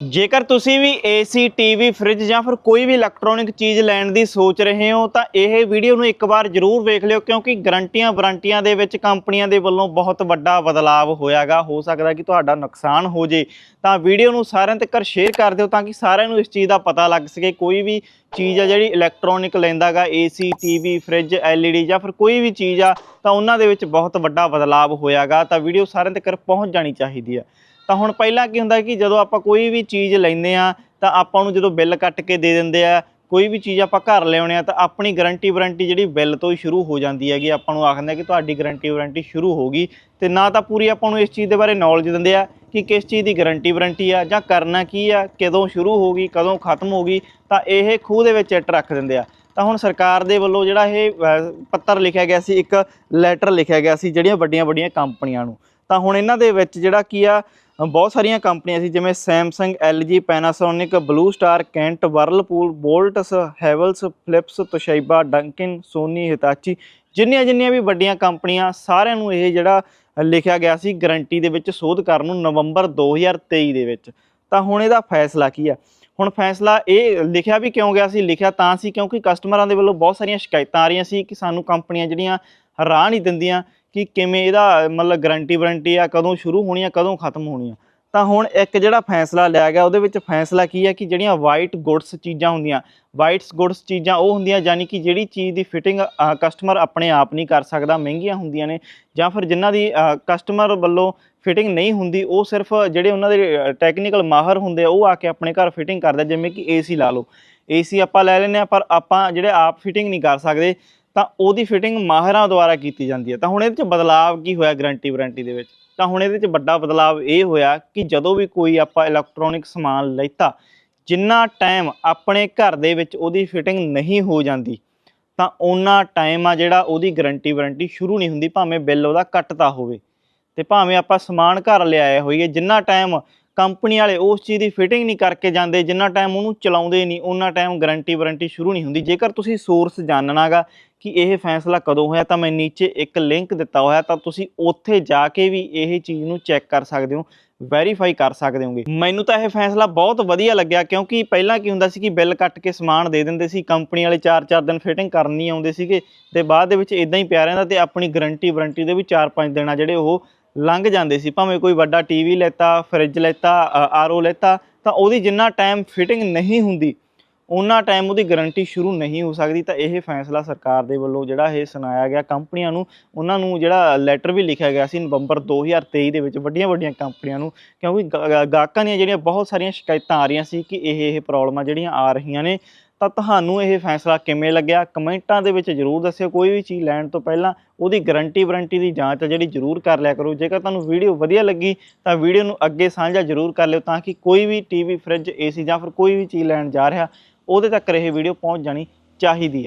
ਜੇਕਰ ਤੁਸੀਂ ਵੀ AC TV fridge ਜਾਂ ਫਿਰ ਕੋਈ ਵੀ ਇਲੈਕਟ੍ਰੋਨਿਕ ਚੀਜ਼ ਲੈਣ ਦੀ ਸੋਚ ਰਹੇ ਹੋ, ਤਾਂ ਇਹ ਵੀਡੀਓ ਨੂੰ ਇੱਕ ਵਾਰ ਜ਼ਰੂਰ ਵੇਖ ਲਿਓ, ਕਿਉਂਕਿ ਗਰੰਟੀਆਂ ਵਾਰੰਟੀਆਂ ਦੇ ਵਿੱਚ ਕੰਪਨੀਆਂ ਦੇ ਵੱਲੋਂ ਬਹੁਤ ਵੱਡਾ ਬਦਲਾਅ ਹੋਇਆਗਾ। ਹੋ ਸਕਦਾ ਕਿ ਤੁਹਾਡਾ ਨੁਕਸਾਨ ਹੋ ਜੇ। ਤਾਂ ਵੀਡੀਓ ਨੂੰ ਸਾਰਿਆਂ ਤੱਕ ਸ਼ੇਅਰ ਕਰ ਦਿਓ, ਤਾਂ ਕਿ ਸਾਰਿਆਂ ਨੂੰ ਇਸ ਚੀਜ਼ ਦਾ ਪਤਾ ਲੱਗ ਸਕੇ। ਕੋਈ ਵੀ ਚੀਜ਼ ਆ ਜਿਹੜੀ ਇਲੈਕਟ੍ਰੋਨਿਕ ਲੈਂਦਾਗਾ ਏਸੀ ਟੀਵੀ ਫ੍ਰਿਜ ਐਲਈਡੀ ਜਾਂ ਫਿਰ ਕੋਈ ਵੀ ਚੀਜ਼ ਆ, ਤਾਂ ਉਹਨਾਂ ਦੇ ਵਿੱਚ ਬਹੁਤ ਵੱਡਾ ਬਦਲਾਅ ਹੋਇਆਗਾ। ਤਾਂ ਵੀਡੀਓ ਸਾਰਿਆਂ ਤੱਕ ਪਹੁੰਚ ਜਾਣੀ ਚਾਹੀਦੀ ਆ। ਤਾਂ ਹੁਣ ਪਹਿਲਾਂ ਕੀ ਹੁੰਦਾ ਕਿ ਜਦੋਂ ਆਪਾਂ ਕੋਈ ਵੀ ਚੀਜ਼ ਲੈਂਦੇ ਆ ਤਾਂ ਆਪਾਂ ਨੂੰ ਜਦੋਂ ਬਿੱਲ ਕੱਟ ਕੇ ਦੇ ਦਿੰਦੇ ਆ, ਕੋਈ ਵੀ ਚੀਜ਼ ਆਪਾਂ ਘਰ ਲਿਆਉਣੇ ਆ ਤਾਂ ਆਪਣੀ ਗਾਰੰਟੀ ਵਾਰੰਟੀ ਜਿਹੜੀ ਬਿੱਲ ਤੋਂ ਹੀ ਸ਼ੁਰੂ ਹੋ ਜਾਂਦੀ ਹੈਗੀ। ਆਪਾਂ ਨੂੰ ਆਖਦੇ ਆ ਕਿ ਤੁਹਾਡੀ ਗਾਰੰਟੀ ਵਾਰੰਟੀ ਸ਼ੁਰੂ ਹੋ ਗਈ ਤੇ ਨਾ ਤਾਂ ਪੂਰੀ ਆਪਾਂ ਨੂੰ ਇਸ ਚੀਜ਼ ਦੇ ਬਾਰੇ ਨੌਲੇਜ ਦਿੰਦੇ ਆ ਕਿ ਕਿਸ ਚੀਜ਼ ਦੀ ਗਾਰੰਟੀ ਵਾਰੰਟੀ ਆ ਜਾਂ ਕਰਨਾ ਕੀ ਆ, ਕਦੋਂ ਸ਼ੁਰੂ ਹੋ ਗਈ, ਕਦੋਂ ਖਤਮ ਹੋ ਗਈ, ਤਾਂ ਇਹ ਖੂਹ ਦੇ ਵਿੱਚ ਇੱਟ ਰੱਖ ਦਿੰਦੇ ਆ। ਤਾਂ ਹੁਣ ਸਰਕਾਰ ਦੇ ਵੱਲੋਂ ਜਿਹੜਾ ਇਹ ਪੱਤਰ ਲਿਖਿਆ ਗਿਆ ਸੀ, ਇੱਕ ਲੈਟਰ ਲਿਖਿਆ ਗਿਆ ਸੀ ਜਿਹੜੀਆਂ ਵੱਡੀਆਂ ਵੱਡੀਆਂ ਕੰਪਨੀਆਂ ਨੂੰ। ਤਾਂ ਹੁਣ ਇਹਨਾਂ ਦੇ ਵਿੱਚ ਜਿਹੜਾ ਕੀ ਆ ਬਹੁਤ ਸਾਰੀਆਂ ਕੰਪਨੀਆਂ ਸੀ, ਜਿਵੇਂ Samsung LG Panasonic Blue Star Kent Whirlpool Voltas Havells Philips Toshiba Daikin Sony Hitachi ਜਿੰਨੀਆਂ ਜਿੰਨੀਆਂ ਵੀ ਵੱਡੀਆਂ ਕੰਪਨੀਆਂ, ਸਾਰਿਆਂ ਨੂੰ ਇਹ ਜਿਹੜਾ ਲਿਖਿਆ ਗਿਆ ਸੀ ਗਾਰੰਟੀ ਦੇ ਵਿੱਚ ਸੋਧ ਕਰਨ ਨੂੰ ਨਵੰਬਰ 2023 ਦੇ ਵਿੱਚ। ਤਾਂ ਹੁਣ ਇਹਦਾ ਫੈਸਲਾ ਕੀ ਆ? ਹੁਣ ਫੈਸਲਾ ਇਹ ਲਿਖਿਆ ਵੀ ਕਿਉਂ ਗਿਆ ਸੀ? ਲਿਖਿਆ ਤਾਂ ਸੀ ਕਿਉਂਕਿ ਕਸਟਮਰਾਂ ਦੇ ਵੱਲੋਂ ਬਹੁਤ ਸਾਰੀਆਂ ਸ਼ਿਕਾਇਤਾਂ ਆ ਰਹੀਆਂ ਸੀ ਕਿ ਸਾਨੂੰ ਕੰਪਨੀਆਂ ਜਿਹੜੀਆਂ ਰਾਹ ਨਹੀਂ ਦਿੰਦੀਆਂ। ਕਿ ਕਿਵੇਂ ਇਹਦਾ ਮਤਲਬ ਗਾਰੰਟੀ ਵਾਰੰਟੀ ਆ, ਕਦੋਂ ਸ਼ੁਰੂ ਹੋਣੀ ਆ, ਕਦੋਂ ਖਤਮ ਹੋਣੀ ਆ। ਤਾਂ ਹੁਣ ਇੱਕ ਜਿਹੜਾ ਫੈਸਲਾ ਲਿਆ ਗਿਆ, ਉਹਦੇ ਵਿੱਚ ਫੈਸਲਾ ਕੀ ਹੈ ਕਿ ਜਿਹੜੀਆਂ ਵਾਈਟ ਗੁੱਡਸ ਚੀਜ਼ਾਂ ਹੁੰਦੀਆਂ ਵਾਈਟਸ ਗੁੱਡਸ ਚੀਜ਼ਾਂ ਉਹ ਹੁੰਦੀਆਂ ਯਾਨੀ ਕਿ ਜਿਹੜੀ ਚੀਜ਼ ਦੀ ਫਿਟਿੰਗ ਕਸਟਮਰ ਆਪਣੇ ਆਪ ਨਹੀਂ ਕਰ ਸਕਦਾ, ਮਹਿੰਗੀਆਂ ਹੁੰਦੀਆਂ ਨੇ, ਜਾਂ ਫਿਰ ਜਿਨ੍ਹਾਂ ਦੀ ਕਸਟਮਰ ਵੱਲੋਂ ਫਿਟਿੰਗ ਨਹੀਂ ਹੁੰਦੀ, ਉਹ ਸਿਰਫ ਜਿਹੜੇ ਉਹਨਾਂ ਦੇ ਟੈਕਨੀਕਲ ਮਾਹਰ ਹੁੰਦੇ ਆ, ਉਹ ਆ ਕੇ ਆਪਣੇ ਘਰ ਫਿਟਿੰਗ ਕਰਦੇ ਜਿਵੇਂ ਕਿ ਏਸੀ ਲਾ ਲਓ। ਏਸੀ ਆਪਾਂ ਲੈ ਲੈਂਦੇ ਆ, ਪਰ ਆਪਾਂ ਜਿਹੜੇ ਆਪ ਫਿਟਿੰਗ ਨਹੀਂ ਕਰ ਸਕਦੇ ਤਾਂ ਉਹਦੀ ਫਿਟਿੰਗ ਮਾਹਿਰਾਂ ਦੁਆਰਾ ਕੀਤੀ ਜਾਂਦੀ ਹੈ। ਤਾਂ ਹੁਣ ਇਹਦੇ 'ਚ ਬਦਲਾਅ ਕੀ ਹੋਇਆ ਗਰੰਟੀ ਵਾਰੰਟੀ ਦੇ ਵਿੱਚ? ਤਾਂ ਹੁਣ ਇਹਦੇ 'ਚ ਵੱਡਾ ਬਦਲਾਅ ਇਹ ਹੋਇਆ ਕਿ ਜਦੋਂ ਵੀ ਕੋਈ ਆਪਾਂ ਇਲੈਕਟ੍ਰੋਨਿਕ ਸਮਾਨ ਲੈਤਾ, ਜਿੰਨਾ ਟਾਈਮ ਆਪਣੇ ਘਰ ਦੇ ਵਿੱਚ ਉਹਦੀ ਫਿਟਿੰਗ ਨਹੀਂ ਹੋ ਜਾਂਦੀ, ਤਾਂ ਉਹਨਾਂ ਟਾਈਮ ਆ ਜਿਹੜਾ ਉਹਦੀ ਗਰੰਟੀ ਵਾਰੰਟੀ ਸ਼ੁਰੂ ਨਹੀਂ ਹੁੰਦੀ, ਭਾਵੇਂ ਬਿੱਲ ਉਹਦਾ ਕੱਟਦਾ ਹੋਵੇ। ਤੇ ਭਾਵੇਂ ਆਪਾਂ ਸਮਾਨ ਘਰ ਲਿਆਏ ਹੋਈਏ, ਜਿੰਨਾ ਟਾਈਮ ਕੰਪਨੀ ਵਾਲੇ ਉਸ ਚੀਜ਼ ਦੀ ਫਿਟਿੰਗ ਨਹੀਂ ਕਰਕੇ ਜਾਂਦੇ, ਜਿੰਨਾ ਟਾਈਮ ਉਹਨੂੰ ਚਲਾਉਂਦੇ ਨਹੀਂ ਉਹਨਾਂ ਟਾਈਮ ਗਾਰੰਟੀ ਵਾਰੰਟੀ ਸ਼ੁਰੂ ਨਹੀਂ ਹੁੰਦੀ। ਜੇਕਰ ਤੁਸੀਂ ਸੋਰਸ ਜਾਣਨਾਗਾ ਕਿ ਇਹ ਫੈਸਲਾ ਕਦੋਂ ਹੋਇਆ, ਤਾਂ ਮੈਂ ਨੀਚੇ ਇੱਕ ਲਿੰਕ ਦਿੱਤਾ ਹੋਇਆ, ਤਾਂ ਤੁਸੀਂ ਉੱਥੇ ਜਾ ਕੇ ਵੀ ਇਹ ਚੀਜ਼ ਨੂੰ ਚੈੱਕ ਕਰ ਸਕਦੇ ਹੋ ਵੈਰੀਫਾਈ ਕਰ ਸਕਦੇ ਹੋਗੇ। ਮੈਨੂੰ ਤਾਂ ਇਹ ਫੈਸਲਾ ਬਹੁਤ ਵਧੀਆ ਲੱਗਿਆ, ਕਿਉਂਕਿ ਪਹਿਲਾਂ ਕੀ ਹੁੰਦਾ ਸੀ ਕਿ ਬਿੱਲ ਕੱਟ ਕੇ ਸਮਾਨ ਦੇ ਦਿੰਦੇ ਸੀ, ਕੰਪਨੀ ਵਾਲੇ 4-4 ਦਿਨ ਫਿਟਿੰਗ ਕਰਨ ਨਹੀਂ ਆਉਂਦੇ ਸੀਗੇ, ਤੇ ਬਾਅਦ ਦੇ ਵਿੱਚ ਇਦਾਂ ਹੀ ਪਿਆ ਰਹਿੰਦਾ ਤੇ ਆਪਣੀ ਗਾਰੰਟੀ ਵਾਰੰਟੀ ਦੇ ਵੀ 4-5 ਦਿਨ ਆ ਜਿਹੜੇ ਉਹ ਲੰਘ ਜਾਂਦੇ ਸੀ, ਭਾਵੇਂ ਕੋਈ ਵੱਡਾ ਟੀਵੀ ਲੈਤਾ ਫਰਿੱਜ ਲੈਤਾ ਆਰਓ ਲੈਤਾ, ਤਾਂ ਉਹਦੀ ਜਿੰਨਾ ਟਾਈਮ ਫਿਟਿੰਗ ਨਹੀਂ ਹੁੰਦੀ ਉਹਨਾਂ ਟਾਈਮ ਉਹਦੀ ਗਾਰੰਟੀ ਸ਼ੁਰੂ ਨਹੀਂ ਹੋ ਸਕਦੀ, ਤਾਂ ਇਹ ਫੈਸਲਾ ਸਰਕਾਰ ਦੇ ਵੱਲੋਂ ਜਿਹੜਾ ਇਹ ਸੁਣਾਇਆ ਗਿਆ, ਕੰਪਨੀਆਂ ਨੂੰ, ਉਹਨਾਂ ਨੂੰ ਜਿਹੜਾ ਲੈਟਰ ਵੀ ਲਿਖਿਆ ਗਿਆ ਸੀ ਨਵੰਬਰ 2023 ਦੇ ਵਿੱਚ ਵੱਡੀਆਂ ਵੱਡੀਆਂ ਕੰਪਨੀਆਂ ਨੂੰ, ਕਿਉਂਕਿ ਗਾ- ਗਾਹਕਾਂ ਦੀਆਂ ਜਿਹੜੀਆਂ ਬਹੁਤ ਸਾਰੀਆਂ ਸ਼ਿਕਾਇਤਾਂ ਆ ਰਹੀਆਂ ਸੀ ਕਿ ਇਹ ਇਹ ਪ੍ਰੋਬਲਮਾਂ ਜਿਹੜੀਆਂ ਆ ਰਹੀਆਂ ਨੇ ਤਾਂ ਤੁਹਾਨੂੰ ਇਹ ਫੈਸਲਾ ਕਿਵੇਂ ਲੱਗਿਆ? ਕਮੈਂਟਾਂ ਦੇ ਵਿੱਚ ਜਰੂਰ ਦੱਸਿਓ। ਕੋਈ ਵੀ ਚੀਜ਼ ਲੈਣ ਤੋਂ ਪਹਿਲਾਂ ਉਹਦੀ ਗਾਰੰਟੀ ਵਾਰੰਟੀ ਦੀ ਜਾਂਚ ਆ ਜਿਹੜੀ ਜਰੂਰ ਕਰ ਲਿਆ ਕਰੋ। ਜੇਕਰ ਤੁਹਾਨੂੰ ਵੀਡੀਓ ਵਧੀਆ ਲੱਗੀ ਤਾਂ ਵੀਡੀਓ ਨੂੰ ਅੱਗੇ ਸਾਂਝਾ ਜਰੂਰ ਕਰ ਲਿਓ ਤਾਂ ਕਿ ਕੋਈ ਵੀ ਟੀਵੀ ਫ੍ਰਿਜ ਏਸੀ ਜਾਂ ਫਿਰ ਕੋਈ ਵੀ ਚੀਜ਼ ਲੈਣ ਜਾ ਰਿਹਾ, ਉਹਦੇ ਤੱਕ ਇਹ ਵੀਡੀਓ ਪਹੁੰਚ ਜਾਣੀ ਚਾਹੀਦੀ ਆ।